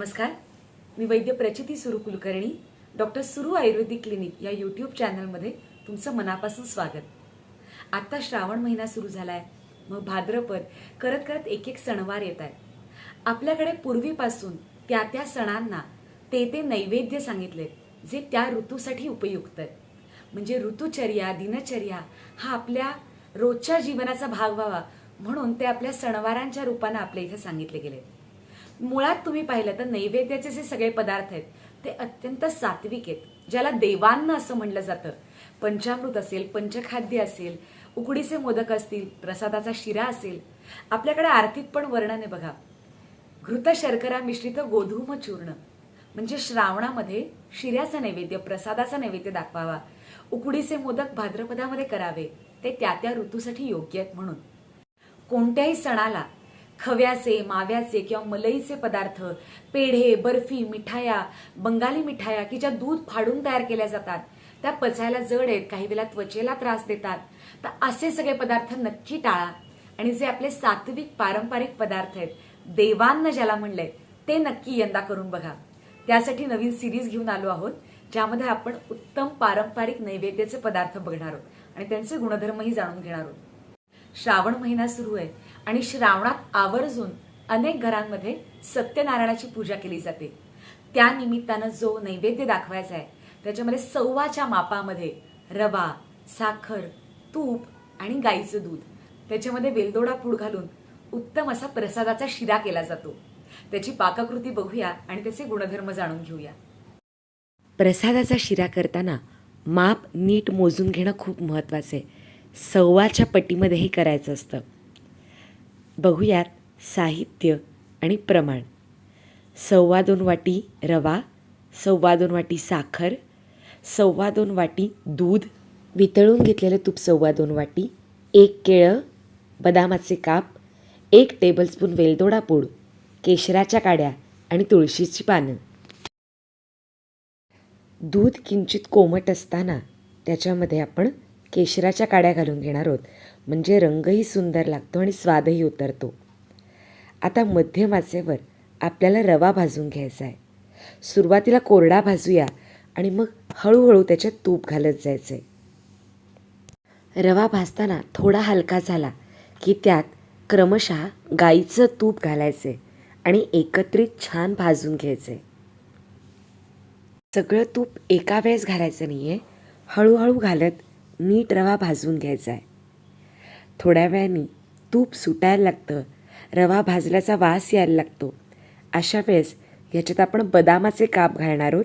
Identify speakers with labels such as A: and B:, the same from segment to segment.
A: नमस्कार. मी वैद्य प्रचिती सुरू कुलकर्णी डॉक्टर सुरू आयुर्वेदिक क्लिनिक या यूट्यूब चॅनलमध्ये तुमचं मनापासून स्वागत. आत्ता श्रावण महिना सुरू झालाय मग भाद्रपद करत करत एक एक सणवार येत आहेत. आपल्याकडे पूर्वीपासून त्या त्या सणांना ते ते नैवेद्य सांगितले जे त्या ऋतूसाठी उपयुक्त आहेत. म्हणजे ऋतुचर्या दिनचर्या हा आपल्या रोजच्या जीवनाचा भाग व्हावा म्हणून ते आपल्या सणवारांच्या रूपानं आपल्या इथे सांगितले गेले मुळात तुम्ही पाहिलं तर नैवेद्याचे जे सगळे पदार्थ आहेत ते अत्यंत सात्विक आहेत ज्याला देवांना असं म्हणलं जातं. पंचामृत असेल पंचखाद्य असेल उकडीचे मोदक असतील प्रसादाचा शिरा असेल आपल्याकडे आर्थिक पण वर्णन आहे बघा. घृत शर्करा मिश्रित गोधूम चूर्ण. म्हणजे श्रावणामध्ये शिऱ्याचा नैवेद्य प्रसादाचा नैवेद्य दाखवावा. उकडीचे मोदक भाद्रपदामध्ये करावे ते त्या त्या ऋतूसाठी योग्य आहेत म्हणून. कोणत्याही सणाला खव्याचे माव्याचे किंवा मलईचे पदार्थ पेढे बर्फी मिठाया बंगाली मिठाया की ज्या दूध फाडून तयार केल्या जातात त्या पचायला जड आहेत काही वेळेला त्वचेला त्रास देतात. तर असे सगळे पदार्थ नक्की टाळा. आणि जे आपले सात्विक पारंपरिक पदार्थ आहेत देवांना ज्याला म्हणलंय ते नक्की यंदा करून बघा. त्यासाठी नवीन सिरीज घेऊन आलो आहोत ज्यामध्ये आपण उत्तम पारंपरिक नैवेद्याचे पदार्थ बघणार आहोत. आणि त्यांचे गुणधर्मही जाणून घेणार आहोत. श्रावण महिना सुरू आहे. आणि श्रावणात आवर्जून अनेक घरांमध्ये सत्यनारायणाची पूजा केली जाते. त्या निमित्तानं जो नैवेद्य दाखवायचा आहे त्याच्यामध्ये सव्वाच्या मापामध्ये रवा साखर तूप आणि गाईचं दूध. त्याच्यामध्ये वेलदोडा पूड घालून उत्तम असा प्रसादाचा शिरा केला जातो. त्याची पाककृती बघूया आणि त्याचे गुणधर्म जाणून घेऊया.
B: प्रसादाचा शिरा करताना माप नीट मोजून घेणं खूप महत्त्वाचं आहे. सव्वाच्या पटीमध्ये हे करायचं असतं. बघूयात साहित्य आणि प्रमाण. सव्वा दोन वाटी रवा सव्वा दोन वाटी साखर सव्वा दोन वाटी दूध. वितळून घेतलेलं तूप सव्वा दोन वाटी एक केळं बदामाचे काप एक टेबलस्पून वेलदोडा पूड केशराच्या काड्या आणि तुळशीची पानं. दूध किंचित कोमट असताना त्याच्यामध्ये आपण केशराच्या काड्या घालून घेणार आहोत म्हणजे रंगही सुंदर लागतो आणि स्वादही उतरतो. आता मध्यम आचेवर आपल्याला रवा भाजून घ्यायचा आहे. सुरुवातीला कोरडा भाजूया आणि मग हळूहळू त्याच्यात तूप घालत जायचं आहे रवा भाजताना थोडा हलका झाला की त्यात क्रमशः गाईचं तूप घालायचे आणि एकत्रित छान भाजून घ्यायचे सगळं तूप एका वेळेस घालायचं नाही आहे हळूहळू घालत नीट रवा भाजून घ्यायचा आहे. थोड्या वेळाने तूप सुटायला लागतं. रवा भाजल्याचा वास यायला लागतो. अशा वेळेस ह्याच्यात आपण बदामाचे काप घालणार आहोत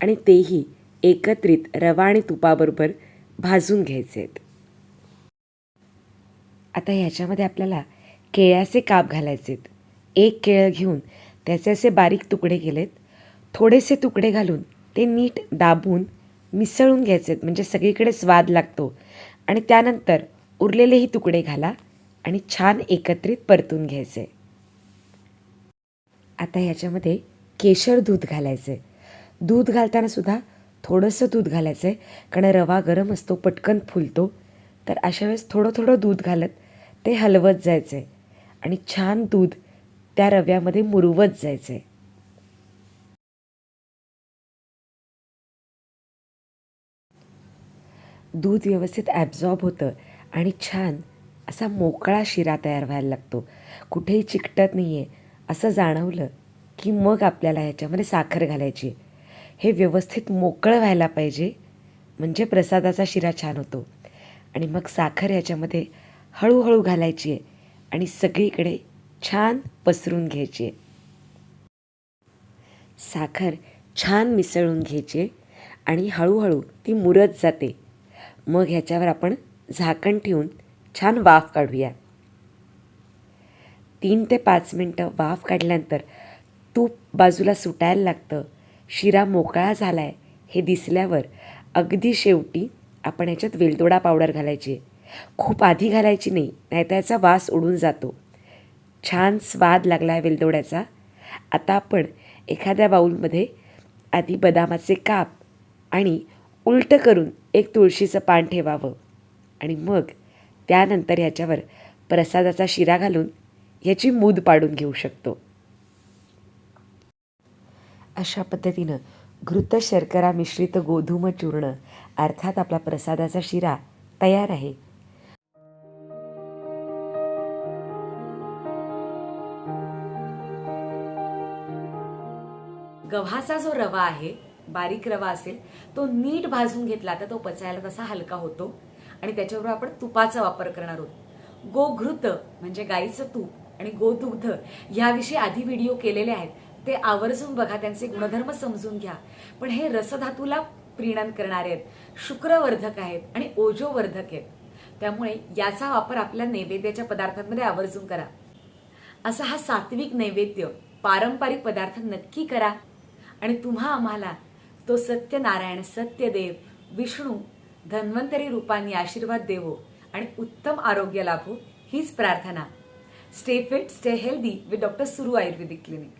B: आणि तेही एकत्रित रवा आणि तुपाबरोबर भाजून घ्यायचे आहेत. आता ह्याच्यामध्ये आपल्याला केळ्याचे काप घालायचे आहेत. एक केळं घेऊन त्याचे असे बारीक तुकडे केलेत. थोडेसे तुकडे घालून ते नीट दाबून मिसळून घ्यायचे आहेत म्हणजे सगळीकडे स्वाद लागतो. आणि त्यानंतर उरलेलेही तुकडे घाला आणि छान एकत्रित परतून घ्यायचे. आता ह्याच्यामध्ये केशर दूध घालायचे. दूध घालताना सुद्धा थोडंसं दूध घालायचं आहे कारण रवा गरम असतो पटकन फुलतो. तर अशा वेळेस थोडं थोडं दूध घालत ते हलवत जायचं आहे आणि छान दूध त्या रव्यामध्ये मुरवत जायचं. आहे दूध व्यवस्थित ॲब्झॉर्ब होतं आणि छान असा मोकळा शिरा तयार व्हायला लागतो. कुठेही चिकटत नाही आहे असं जाणवलं की मग आपल्याला ह्याच्यामध्ये साखर घालायची. हे व्यवस्थित मोकळं व्हायला पाहिजे. म्हणजे प्रसादाचा शिरा छान होतो. आणि मग साखर ह्याच्यामध्ये हळूहळू घालायची आहे आणि सगळीकडे छान पसरून घ्यायची. आहे साखर छान मिसळून घ्यायची आहे आणि हळूहळू ती मुरत जाते. मग ह्याच्यावर आपण झाकण ठेवून छान वाफ काढूया. तीन ते पाच मिनटं वाफ काढल्यानंतर तूप बाजूला सुटायला लागतं. शिरा मोकळा झाला आहे हे दिसल्यावर अगदी शेवटी आपण ह्याच्यात वेलदोडा पावडर घालायची. खूप आधी घालायची नाही नाही त्याचा वास उडून जातो. छान स्वाद लागला आहे वेलदोड्याचा. आता आपण एखाद्या बाऊलमध्ये आधी बदामाचे काप आणि उलटं करून एक तुळशीचं पान ठेवावं. आणि मग त्यानंतर ह्याच्यावर प्रसादाचा शिरा घालून ह्याची मूद पाडून घेऊ शकतो. अशा पद्धतीनं घृत शर्करा मिश्रित गोधूम चूर्ण अर्थात आपला प्रसादाचा शिरा तयार आहे.
A: गव्हाचा जो रवा आहे बारीक रवा असेल तो नीट भाजून घेतला तर तो पचायला तसा हलका होतो आणि त्याच्याबरोबर आपण तुपाचा वापर करणार आहोत. गोघृत म्हणजे गाईचं तूप आणि गोदुग्ध याविषयी आधी व्हिडिओ केलेले आहेत. ते आवर्जून बघा त्यांचे गुणधर्म समजून घ्या. पण हे रसधातूला प्रीणन करणारे आहेत. शुक्रवर्धक आहेत आणि ओजोवर्धक आहेत. त्यामुळे याचा वापर आपल्या नैवेद्याच्या पदार्थांमध्ये आवर्जून करा. असा हा सात्विक नैवेद्य पारंपरिक पदार्थ नक्की करा आणि तुम्हा आम्हाला तो सत्यनारायण सत्यदेव विष्णू धन्वंतरी रूपांनी आशीर्वाद देवो आणि उत्तम आरोग्य लाभो हीच प्रार्थना. Stay fit stay healthy with doctor सुरू आयुर्वेदिक क्लिनिक